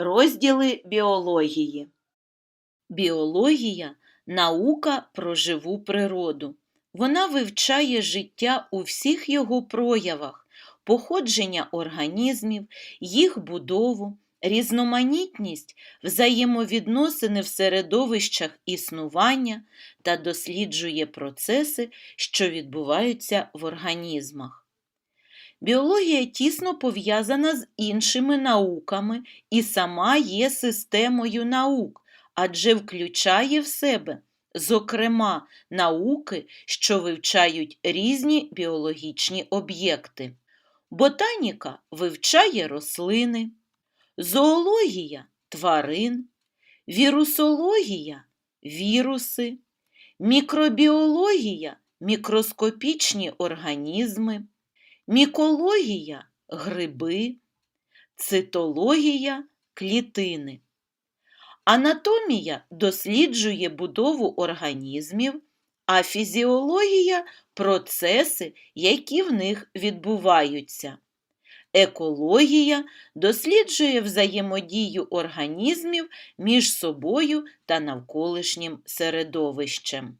Розділи біології. Біологія наука про живу природу. Вона вивчає життя у всіх його проявах, походження організмів, їх будову, різноманітність, взаємовідносини в середовищах існування та досліджує процеси, що відбуваються в організмах. Біологія тісно пов'язана з іншими науками і сама є системою наук, адже включає в себе, зокрема, науки, що вивчають різні біологічні об'єкти. Ботаніка вивчає рослини, зоологія тварин, вірусологія віруси, мікробіологія мікроскопічні організми, мікологія гриби, цитологія клітини. Анатомія досліджує будову організмів, а фізіологія процеси, які в них відбуваються. Екологія досліджує взаємодію організмів між собою та навколишнім середовищем.